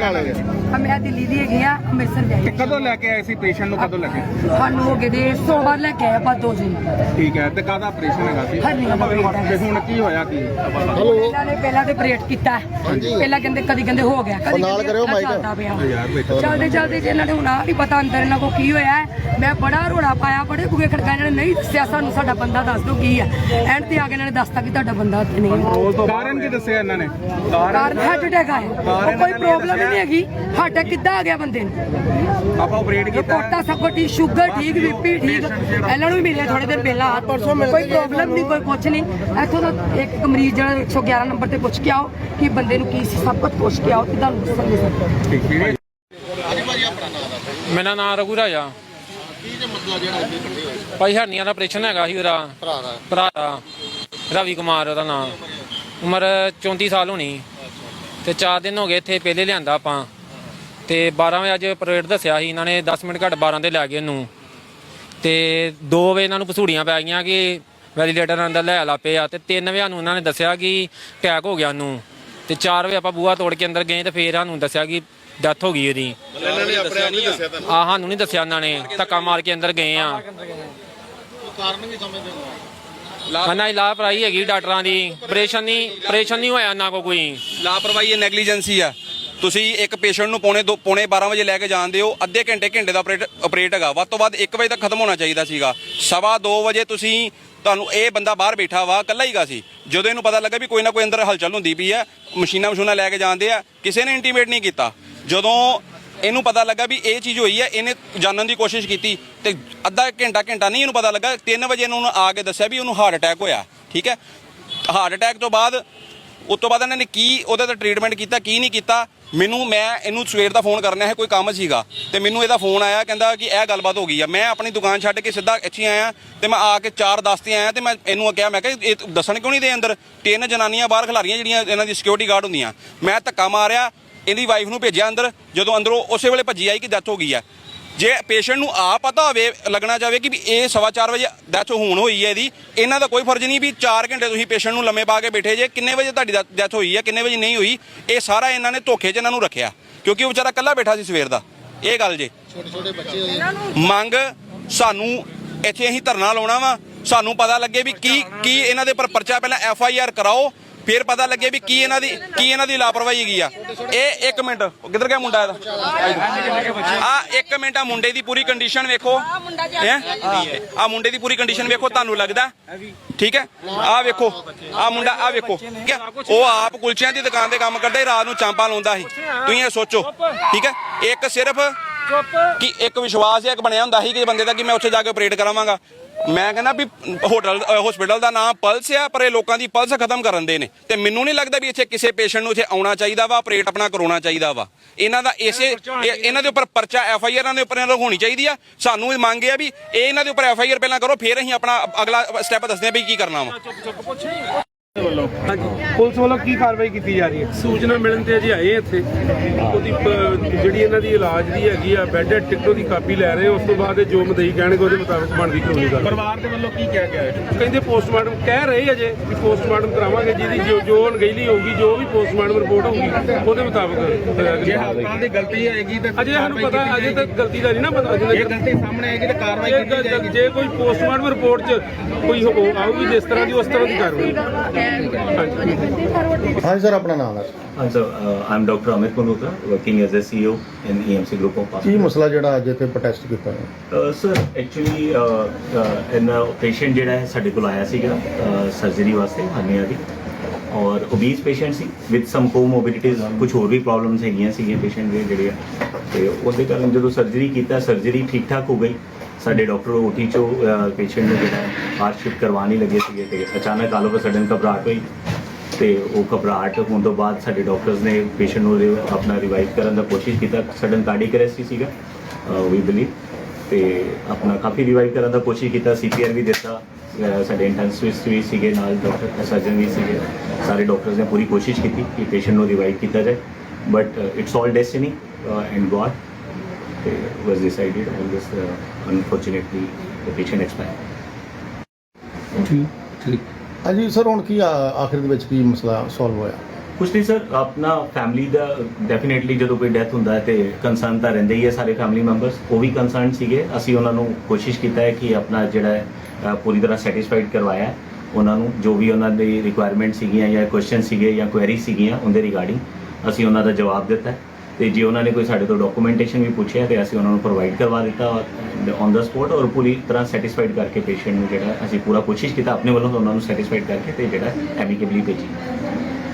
ਰਹਿਣ ਵਾਲੇ ਜੀ ਆ ਮੈਂ ਦਿੱਲੀ ਦੀ ਹੈਗੀ ਆ ਅੰਮ੍ਰਿਤਸਰ ਤੇ ਜਾਈ ਕਦੋਂ ਲੈ ਕੇ ਆਏ ਸੀ ਪੇਸ਼ੈਂਟ ਨੂੰ ਕਦੋਂ ਲੈ ਕੇ? ਆਏ? ਸਾਨੂੰ ਹੋ ਗਏ ਦੇ ਸੋਮਵਾਰ ਲੈ ਕੇ ਆਏ ਆਪਾਂ ਦੋ ਦਿਨ। ਠੀਕ ਹੈ ਤੇ ਕਾਹਦਾ ਆਪਰੇਸ਼ਨ ਹੈਗਾ ਸੀ? ਦਾ ਹੈਗਾ ਤੇ ਹੁਣ ਕੀ ਹੋਇਆ ਕੀ? ਇਹਨਾਂ ਨੇ ਪਹਿਲਾਂ ਤੇ ਆਪਰੇਟ ਕੀਤਾ। ਪਹਿਲਾਂ ਕਹਿੰਦੇ ਕਦੀ ਕਹਿੰਦੇ ਹੋ ਗਿਆ ਕਦੀ ਨਾਲ ਕਰਿਓ mic। ਯਾਰ ਬੇਟਾ ਚਲਦੇ ਚਲਦੇ ਜੇ ਇਹਨਾਂ ਨੇ ਹੁਣ ਆ ਨਹੀਂ ਪਤਾ ਅੰਦਰ ਇਹਨਾਂ ਕੋ ਕੀ ਹੋਇਆ ਹੈ। ਮੈਂ ਬੜਾ ਰੋਣਾ ਪਾਇਆ ਬੜੇ ਬੁਗੇ ਖੜਕਾ ਇਹਨਾਂ ਨੇ ਨਹੀਂ ਦੱਸਿਆ ਸਾਨੂੰ ਸਾਡਾ ਬੰਦਾ ਦੱਸ ਦਿਓ ਕੀ ਹੈ। ਐਂਡ ਤੇ ਆ ਕੇ ਇਹਨਾਂ ਨੇ ਦੱਸਤਾ ਕਿ ਤੁਹਾਡਾ ਬੰਦਾ ਉੱਥੇ ਨਹੀਂ ਹੈ। ਕਾਰਨ ਕੀ ਦੱਸਿਆ ਇਹਨਾਂ ਨੇ? ਕਾਰਨ ਹਾਰਟ ਅਟੈਕ ਆਇਆ ਉਹ ਕੋਈ ਪ੍ਰੋਬਲਮ ਹੀ ਨਹੀਂ ਹੈਗੀ ਹਾਰਟ ਕਿੱਦਾਂ ਆ ਗਿਆ ਬੰਦੇ ਨੂੰ? ਆਪਾਂ ਆਪਰੇਟ ਕੀਤਾ। ਕੁਝ ਠੀਕ ਸ਼ੂਗਰ ਠੀਕ ਬੀਪੀ ਠੀਕ। ਇਹਨਾਂ ਨੂੰ ਵੀ ਮਿਲਿਆ ਥੋੜੇ ਦਿਨ ਪਹਿਲਾਂ। ਕੋਈ ਪ੍ਰੋਬਲਮ ਨਹੀਂ ਕੋਈ ਕੁਝ ਨਹੀਂ। ਇੱਥੋਂ ਦਾ ਇੱਕ ਮਰੀਜ਼ ਜਿਹੜਾ 111 ਨੰਬਰ ਤੇ ਪੁੱਛ ਕੇ ਆਓ ਕਿ ਬੰਦੇ ਨੂੰ ਕੀ ਸੀ ਸਭ ਕੁਝ ਪੁੱਛ ਕੇ ਆਓ ਕਿ ਤੁਹਾਨੂੰ ਦੱਸਣਗੇ ਸਭ ਠੀਕ ਹੈ ਮੇਰਾ ਨਾਮ ਰਘੂ ਰਾਜਾ ਕੀ ਜੇ ਮਸਲਾ ਜਿਹੜਾ ਇੱਥੇ ਇਕੱਠੇ ਹੋਏ ਭਾਈ ਹਰਨੀਆਂ ਦਾ ਆਪਰੇਸ਼ਨ ਹੈਗਾ ਸੀ ਉਹਦਾ। ਭਰਾ ਦਾ। ਭਰਾ ਦਾ। ਰਵੀ ਕੁਮਾਰ ਉਹਦਾ ਨਾਮ ਉਮਰ 34 ਸਾਲ ਹੋਣੀ। ਤੇ 4 ਦਿਨ ਹੋ ਗਏ ਇੱਥੇ ਪਹਿਲੇ ਲਿਆਂਦਾ ਆਪਾਂ। ਤੇ 12 ਵਜੇ ਅੱਜ ਪਰੇਡ ਦੱਸਿਆ ਸੀ ਇਹਨਾਂ ਨੇ 10 ਮਿੰਟ ਘੱਟ 12 ਦੇ ਲੈ ਗਏ ਇਹਨੂੰ। ਤੇ 2 ਵਜੇ ਇਹਨਾਂ ਨੂੰ ਪਸੂੜੀਆਂ ਪੈ ਗਈਆਂ ਕਿ ਵੈਲੀਡੇਟਰ ਅੰਦਰ ਲੈ ਲਾ ਆ ਤੇ 3 ਵਜੇ ਨੂੰ ਇਹਨਾਂ ਨੇ ਦੱਸਿਆ ਕਿ ਅਟੈਕ ਹੋ ਗਿਆ ਉਹਨੂੰ ਤੇ 4 ਵਜੇ ਆਪਾਂ ਬੂਹਾ ਤੋੜ ਕੇ ਅੰਦਰ ਗਏ ਤੇ ਫੇਰ ਸਾਨੂੰ ਦੱਸਿਆ ਕਿ ਡੈਥ ਹੋ ਗਈ ਉਹਦੀ ਇਹਨਾਂ ਨੇ ਆਪਣੇ ਆਪ ਨਹੀਂ ਦੱਸਿਆ ਤੁਹਾਨੂੰ? ਆ ਸਾਨੂੰ ਨਹੀਂ ਦੱਸਿਆ ਇਹਨਾਂ ਨੇ ਧੱਕਾ ਮਾਰ ਕੇ ਅੰਦਰ ਗਏ ਆ। ਉਹ ਕਾਰਨ ਵੀ ਸਮਝਦੇ ਹੋ? ਹਨਾ ਲਾਪਰਵਾਹੀ ਹੈਗੀ ਡਾਕਟਰਾਂ ਦੀ। ਆਪਰੇਸ਼ਨ ਨਹੀਂ ਆਪਰੇਸ਼ਨ ਨਹੀਂ ਹੋਇਆ ਨਾ ਕੋਈ। ਲਾਪਰਵਾਹੀ ਹੈ, ਨੈਗਲੀਜੈਂਸੀ ਆ। ਤੁਸੀਂ ਇੱਕ ਪੇਸ਼ੈਂਟ ਨੂੰ ਪੌਣੇ ਦੋ, ਪੌਣੇ 12 ਵਜੇ ਲੈ ਕੇ ਜਾਂਦੇ ਹੋ ਅੱਧੇ ਘੰਟੇ ਘੰਟੇ ਦਾ ਆਪਰੇਟ ਆਪਰੇਟ ਹੈਗਾ। ਵੱਧ ਤੋਂ ਵੱਧ 1 ਵਜੇ ਤੱਕ ਖਤਮ ਹੋਣਾ ਚਾਹੀਦਾ ਸੀਗਾ। ਸਵਾ 2 ਵਜੇ ਤੁਸੀਂ ਤੁਹਾਨੂੰ ਇਹ ਬੰਦਾ ਬਾਹਰ ਬੈਠਾ ਵਾ, ਇਕੱਲਾ ਹੀਗਾ ਸੀ। ਜਦੋਂ ਇਹਨੂੰ ਪਤਾ ਲੱਗਾ ਵੀ ਕੋਈ ਨਾ ਕੋਈ ਅੰਦਰ ਹਲਚਲ ਹੁੰਦੀ ਪਈ ਆ ਮਸ਼ੀਨਾਂ ਮਸ਼ੂਨਾਂ ਲੈ ਕੇ ਜਾਂਦੇ ਆ, ਕਿਸੇ ਨੇ ਇੰਟੀਮੇਟ ਨਹੀਂ ਕੀਤਾ। ਜਦੋਂ ਇਹਨੂੰ ਪਤਾ ਲੱਗਾ ਵੀ ਇਹ ਚੀਜ਼ ਹੋਈ ਹੈ, ਇਹਨੇ ਜਾਣਨ ਦੀ ਕੋਸ਼ਿਸ਼ ਕੀਤੀ ਤੇ ਅੱਧਾ ਘੰਟਾ ਘੰਟਾ ਨਹੀਂ ਇਹਨੂੰ ਪਤਾ ਲੱਗਾ 3 ਵਜੇ ਇਹਨੂੰ ਆ ਕੇ ਦੱਸਿਆ ਵੀ ਉਹਨੂੰ ਹਾਰਟ ਅਟੈਕ ਹੋਇਆ, ਠੀਕ ਹੈ? ਹਾਰਟ ਅਟੈਕ ਤੋਂ ਬਾਅਦ ਉਸ ਤੋਂ ਬਾਅਦ ਇਹਨਾਂ ਨੇ ਕੀ ਉਹਦਾ ਤਾਂ ਟ੍ਰੀਟਮੈਂਟ ਕੀਤਾ, ਕੀ ਨਹੀਂ ਕੀਤਾ? ਮੈਨੂੰ, ਮੈਂ ਇਹਨੂੰ ਸਵੇਰ ਦਾ ਫੋਨ ਕਰਨਾ ਹੈ, ਕੋਈ ਕੰਮ ਸੀਗਾ ਤੇ ਮੈਨੂੰ ਇਹਦਾ ਫੋਨ ਆਇਆ, ਕਹਿੰਦਾ ਕਿ ਇਹ ਗੱਲਬਾਤ ਹੋ ਗਈ ਆ। ਮੈਂ ਆਪਣੀ ਦੁਕਾਨ ਛੱਡ ਕੇ ਸਿੱਧਾ ਇੱਥੇ ਆਇਆ ਤੇ ਮੈਂ ਆ ਕੇ 4:10 ਤੇ ਆਇਆ ਤੇ ਮੈਂ ਇਹਨੂੰ ਕਿਹਾ, ਮੈਂ ਕਿਹਾ, ਇਹ ਦੱਸਣ ਕਿਉਂ ਨਹੀਂ ਦੇ ਅੰਦਰ? ਤਿੰਨ ਜਨਾਨੀਆਂ ਬਾਹਰ ਖਿਲਾਰੀਆਂ ਜਿਹੜੀਆਂ ਇਹਨਾਂ ਦੀ ਸਿਕਿਉਰਿਟੀ ਗਾਰਡ ਹੁੰਦੀਆਂ। ਮੈਂ ਧੱਕਾ ਮਾਰਿਆ ਇਹਦੀ ਵਾਈਫ ਨੂੰ ਭੇਜਿਆ ਅੰਦਰ ਜਦੋਂ ਅੰਦਰੋਂ ਉਸੇ ਵੇਲੇ ਭੱਜੀ ਆਈ ਕਿ ਡੈਥ ਹੋ ਗਈ ਆ। ਜੇ ਪੇਸ਼ੈਂਟ ਨੂੰ ਆ ਪਤਾ ਹੋਵੇ ਲੱਗਣਾ ਚਾਹਵੇ ਕਿ ਵੀ ਇਹ ਸਵਾ ਚਾਰ ਵਜੇ ਡੈਥ ਹੋਣ ਹੋਈ ਹੈ ਇਹਦੀ ਇਹਨਾਂ ਦਾ ਕੋਈ ਫਰਜ਼ ਨਹੀਂ ਵੀ 4 ਘੰਟੇ ਤੁਸੀਂ ਪੇਸ਼ੈਂਟ ਨੂੰ ਲੰਮੇ ਪਾ ਕੇ ਬੈਠੇ ਜੇ ਕਿੰਨੇ ਵਜੇ ਤੁਹਾਡੀ ਡੈਥ ਹੋਈ ਹੈ ਕਿੰਨੇ ਵਜੇ ਨਹੀਂ ਹੋਈ ਇਹ ਸਾਰਾ ਇਹਨਾਂ ਨੇ ਧੋਖੇ 'ਚ ਇਹਨਾਂ ਨੂੰ ਰੱਖਿਆ। ਕਿਉਂਕਿ ਉਹ ਵਿਚਾਰਾ ਇਕੱਲਾ ਬੈਠਾ ਸੀ ਸਵੇਰ ਦਾ। ਇਹ ਗੱਲ ਜੇ। ਛੋਟੇ ਛੋਟੇ ਬੱਚੇ ਹੋਏ ਮੰਗ ਸਾਨੂੰ ਇੱਥੇ ਅਸੀਂ ਧਰਨਾ ਲਾਉਣਾ ਵਾ। ਸਾਨੂੰ ਪਤਾ ਲੱਗੇ ਵੀ ਕੀ ਕੀ ਇਹਨਾਂ ਦੇ ਉੱਪਰ ਪਰਚਾ ਪਹਿਲਾਂ ਐਫ ਆਈ ਆਰ ਕਰਾਓ ਫਿਰ ਪਤਾ ਲੱਗੇ ਵੀ ਕੀ ਇਹਨਾਂ ਦੀ, ਕੀ ਇਹਨਾਂ ਦੀ ਲਾਪਰਵਾਹੀ ਹੈਗੀ ਆ। ਇਹ ਇੱਕ ਮਿੰਟ, ਕਿੱਧਰ ਗਿਆ ਮੁੰਡਾ ਇਹਦਾ? ਆ ਇੱਕ ਮਿੰਟ, ਆ ਮੁੰਡੇ ਦੀ ਪੂਰੀ ਕੰਡੀਸ਼ਨ ਵੇਖੋ। ਆ ਮੁੰਡੇ ਦੀ ਪੂਰੀ ਕੰਡੀਸ਼ਨ ਵੇਖੋ, ਤੁਹਾਨੂੰ ਲੱਗਦਾ? ਠੀਕ ਹੈ? ਆ ਵੇਖੋ, ਆ ਮੁੰਡਾ, ਆ ਵੇਖੋ। ਠੀਕ ਹੈ ਉਹ ਆਪ ਕੁਲਚਿਆਂ ਦੀ ਦੁਕਾਨ ਤੇ ਕੰਮ ਕਰਦਾ ਰਾਤ ਨੂੰ ਚਾਂਪਾ ਲਾਉਂਦਾ ਸੀ। ਤੁਸੀਂ ਇਹ ਸੋਚੋ, ਠੀਕ ਹੈ? ਇੱਕ ਸਿਰਫ ਕਿ ਇੱਕ ਵਿਸ਼ਵਾਸ ਇੱਕ ਬਣਿਆ ਹੁੰਦਾ ਸੀ ਕਿ ਬੰਦੇ ਦਾ ਕਿ ਮੈਂ ਉੱਥੇ ਜਾ ਕੇ ਆਪਰੇਟ ਕਰਾਵਾਂਗਾ। ਮੈਂ ਕਹਿੰਦਾ ਵੀ ਹੋਟਲ ਹਸਪੀਟਲ ਦਾ ਨਾਮ ਪਲਸ ਆ ਪਰ ਇਹ ਲੋਕਾਂ ਦੀ ਪਲਸ ਖਤਮ ਕਰਨ ਦੇ ਨੇ। ਤੇ ਮੈਨੂੰ ਨਹੀਂ ਲੱਗਦਾ ਵੀ ਇੱਥੇ ਕਿਸੇ ਪੇਸ਼ੈਂਟ ਨੂੰ ਇੱਥੇ ਆਉਣਾ ਚਾਹੀਦਾ ਵਾ ਆਪਰੇਟ ਆਪਣਾ ਕਰਾਉਣਾ ਚਾਹੀਦਾ ਵਾ। ਇਹਨਾਂ ਦਾ ਇਸੇ ਇਹ- ਇਹਨਾਂ ਦੇ ਉੱਪਰ ਪਰਚਾ ਐਫ ਆਈ ਆਰਾਂ ਦੇ ਉੱਪਰ ਇਹਨਾਂ ਨੂੰ ਹੋਣੀ ਚਾਹੀਦੀ ਆ। ਸਾਨੂੰ ਇਹ ਮੰਗ ਹੈ ਵੀ ਇਹ ਇਹਨਾਂ ਦੇ ਉੱਪਰ ਐਫ ਆਈ ਆਰ ਪਹਿਲਾਂ ਕਰੋ ਫਿਰ ਅਸੀਂ ਆਪਣਾ ਅਗਲਾ ਸਟੈਪ ਦੱਸਦੇ ਆ ਵੀ ਕੀ ਕਰਨਾ ਵਾ। ਪੁਲਿਸ ਵੱਲੋਂ। ਕੀ ਕਾਰਵਾਈ ਕੀਤੀ ਜਾ ਰਹੀ ਹੈ? ਸੂਚਨਾ ਮਿਲਣ ਤੇ ਅਜੇ ਆਏ ਇੱਥੇ। ਉਹਦੀ ਪ- ਜਿਹੜੀ ਇਹਨਾਂ ਦੀ ਇਲਾਜ ਦੀ ਹੈਗੀ ਆ ਬੈੱਡ ਟਿਕਟੋ ਦੀ ਕਾਪੀ ਲੈ ਰਹੇ ਉਸ ਤੋਂ ਬਾਅਦ ਇਹ ਜੋ ਮਦਈ ਕਹਿਣਗੇ ਉਹਦੇ ਮੁਤਾਬਕ ਬਣਦੀ ਕਾਨੂੰਨੀ ਗੱਲ। ਪਰਿਵਾਰ ਦੇ ਵੱਲੋਂ ਕੀ ਕਿਹਾ ਗਿਆ ਹੈ? ਕਹਿੰਦੇ ਪੋਸਟਮਾਰਟਮ ਕਹਿ ਰਹੇ ਅਜੇ ਵੀ ਪੋਸਟਮਾਰਟਮ ਕਰਾਵਾਂਗੇ ਜਿਹਦੀ ਜੋ ਜੋ ਅਣਗਹਿਲੀ ਹੋਊਗੀ ਜੋ ਵੀ ਪੋਸਟਮਾਰਟਮ ਰਿਪੋਰਟ ਹੋਊਗੀ ਉਹਦੇ ਮੁਤਾਬਕ ਅਗਲੀ ਜੇ ਕਾਰਵਾਈ। ਹਸਪਤਾਲ ਦੀ ਗਲਤੀ ਹੋਏਗੀ ਤੇ ਅਜੇ ਸਾਨੂੰ ਪਤਾ ਅਜੇ ਤੱਕ ਗਲਤੀ ਦਾ ਨਹੀਂ ਨਾ ਪਤਾ ਅਜੇ ਇਹ ਤੱਕ ਗਲਤੀ ਸਾਹਮਣੇ ਆਏਗੀ ਤੇ ਕਾਰਵਾਈ ਜੇ ਕੀਤੀ ਜਾਏਗੀ ਜੇ ਕੋਈ ਪੋਸਟਮਾਰਟਮ ਰਿਪੋਰਟ 'ਚ ਕੋਈ ਹੋ- ਆਊਗੀ ਜਿਸ ਤਰ੍ਹਾਂ ਦੀ ਉਸ ਤਰ੍ਹਾਂ ਦੀ ਕਾਰਵਾਈ। ਹਾਂਜੀ ਹਾਂਜੀ ਸਰ ਆਪਣਾ ਨਾਮ ਹੈ Hi, sir. Uh, I'm Dr. Amit Malhotra, working as a CEO in EMC Group of ਕੀ. ਮਸਲਾ ਜਿਹੜਾ ਅੱਜ ਇੱਥੇ ਪ੍ਰੋਟੈਸਟ ਕੀਤਾ ਹੈ uh, uh, in patient ਜਿਹੜਾ ਹੈ ਸਾਡੇ ਕੋਲ ਆਇਆ ਸੀਗਾ ਸਰਜਰੀ ਵਾਸਤੇ ਹਰਨੀਆ ਦੀ ਔਰ obese patient C with some comorbidities ਕੁਝ ਹੋਰ ਵੀ ਪ੍ਰੋਬਲਮਸ ਹੈਗੀਆਂ ਸੀਗੀਆਂ patient ਦੇ ਜਿਹੜੇ ਆ ਤੇ ਉਹਦੇ ਕਾਰਨ ਜਦੋਂ ਸਰਜਰੀ ਕੀਤਾ ਸਰਜਰੀ ਠੀਕ ਠਾਕ ਹੋ ਗਈ ਸਾਡੇ ਡਾਕਟਰ ਓਟੀ ਚੋਂ ਪੇਸ਼ੈਂਟ ਨੂੰ ਜਿਹੜਾ ਹਾਰਟ ਸ਼ਿਫਟ ਕਰਵਾਉਣ ਹੀ ਲੱਗੇ ਸੀਗੇ ਤੇ ਅਚਾਨਕ ਆਲ ਸਡਨ ਘਬਰਾਹਟ ਹੋਈ ਤੇ ਉਹ ਘਬਰਾਹਟ ਹੋਣ ਤੋਂ ਬਾਅਦ ਸਾਡੇ ਡਾਕਟਰਸ ਨੇ ਪੇਸ਼ੈਂਟ ਨੂੰ ਰਿ- ਆਪਣਾ ਰਿਵਾਈਵ ਕਰਨ ਦਾ ਕੋਸ਼ਿਸ਼ ਕੀਤਾ। ਸਡਨ ਕਾਰਡਿਕ ਅਰੈਸਟ ਹੀ ਸੀਗਾ ਵੀ ਬਲੀਵ ਤੇ ਆਪਣਾ ਕਾਫੀ ਰਿਵਾਈਵ ਕਰਨ ਦਾ ਕੋਸ਼ਿਸ਼ ਕੀਤਾ। ਸੀਪੀਆਰ ਵੀ ਦਿੱਤਾ। ਅਹ, ਸਾਡੇ ਇੰਟੈਂਸਿਵਿਸਟ ਵੀ ਸੀਗੇ ਨਾਲ ਡਾਕਟਰ ਸਰਜਨ ਵੀ ਸੀਗੇ। ਸਾਰੇ ਡਾਕਟਰਸ ਨੇ ਪੂਰੀ ਕੋਸ਼ਿਸ਼ ਕੀਤੀ ਕਿ ਪੇਸ਼ੈਂਟ ਨੂੰ ਰਿਵਾਈਵ ਕੀਤਾ ਜਾਏ। But it's all destiny and God ਤੇ was decided on this unfortunately the patient expire ਹਾਂਜੀ ਸਰ ਹੁਣ ਕੀ ਆ- ਆਖਿਰ ਦੇ ਵਿੱਚ ਕੀ ਮਸਲਾ ਸੋਲਵ ਹੋਇਆ? ਕੁਛ ਨਹੀਂ ਸਰ ਆਪਣਾ ਫੈਮਿਲੀ ਦਾ ਡੈਫੀਨਿਟਲੀ ਜਦੋਂ ਕੋਈ ਡੈਥ ਹੁੰਦਾ ਹੈ ਤੇ ਕੰਸਰਨ ਤਾਂ ਰਹਿੰਦੇ ਹੀ ਹੈ ਸਾਰੇ ਫੈਮਿਲੀ ਮੈਂਬਰਸ ਉਹ ਵੀ ਕੰਸਰਨ ਸੀਗੇ। ਅਸੀਂ ਉਹਨਾਂ ਨੂੰ ਕੋਸ਼ਿਸ਼ ਕੀਤਾ ਹੈ ਕਿ ਆਪਣਾ ਜਿਹੜਾ ਹੈ ਅ, ਪੂਰੀ ਤਰ੍ਹਾਂ ਸੈਟੀਸਫਾਈਡ ਕਰਵਾਇਆ ਹੈ। ਉਹਨਾਂ ਨੂੰ ਜੋ ਵੀ ਉਹਨਾਂ ਦੀ ਰਿਕੁਆਇਰਮੈਂਟ ਸੀਗੀਆਂ ਜਾਂ ਕੁਐਸਚਨ ਸੀਗੇ ਜਾਂ ਕੁਐਰੀ ਸੀਗੀਆਂ ਉਹਦੇ ਰਿਗਾਰਡਿੰਗ ਅਸੀਂ ਉਹਨਾਂ ਦਾ ਜਵਾਬ ਦਿੱਤਾ ਹੈ। ਤੇ ਜੇ ਉਹਨਾਂ ਨੇ ਕੋਈ ਸਾਡੇ ਤੋਂ ਡਾਕੂਮੈਂਟੇਸ਼ਨ ਵੀ ਪੁੱਛਿਆ ਤੇ ਅਸੀਂ ਉਹਨਾਂ ਨੂੰ ਪ੍ਰੋਵਾਈਡ ਕਰਵਾ ਦਿੱਤਾ ਔਨ ਦਾ ਸਪੋਟ ਔਰ ਪੂਰੀ ਤਰ੍ਹਾਂ ਸੈਟੀਸਫਾਈਡ ਕਰਕੇ ਪੇਸ਼ੈਂਟ ਨੂੰ ਜਿਹੜਾ ਅਸੀਂ ਪੂਰਾ ਕੋਸ਼ਿਸ਼ ਕੀਤਾ, ਆਪਣੇ ਵੱਲੋਂ ਤਾਂ ਉਹਨਾਂ ਨੂੰ ਸੈਟੀਸਫਾਈਡ ਕਰਕੇ ਤੇ ਜਿਹੜਾ ਐਮੀਕੇਬਲੀ ਭੇਜੀ।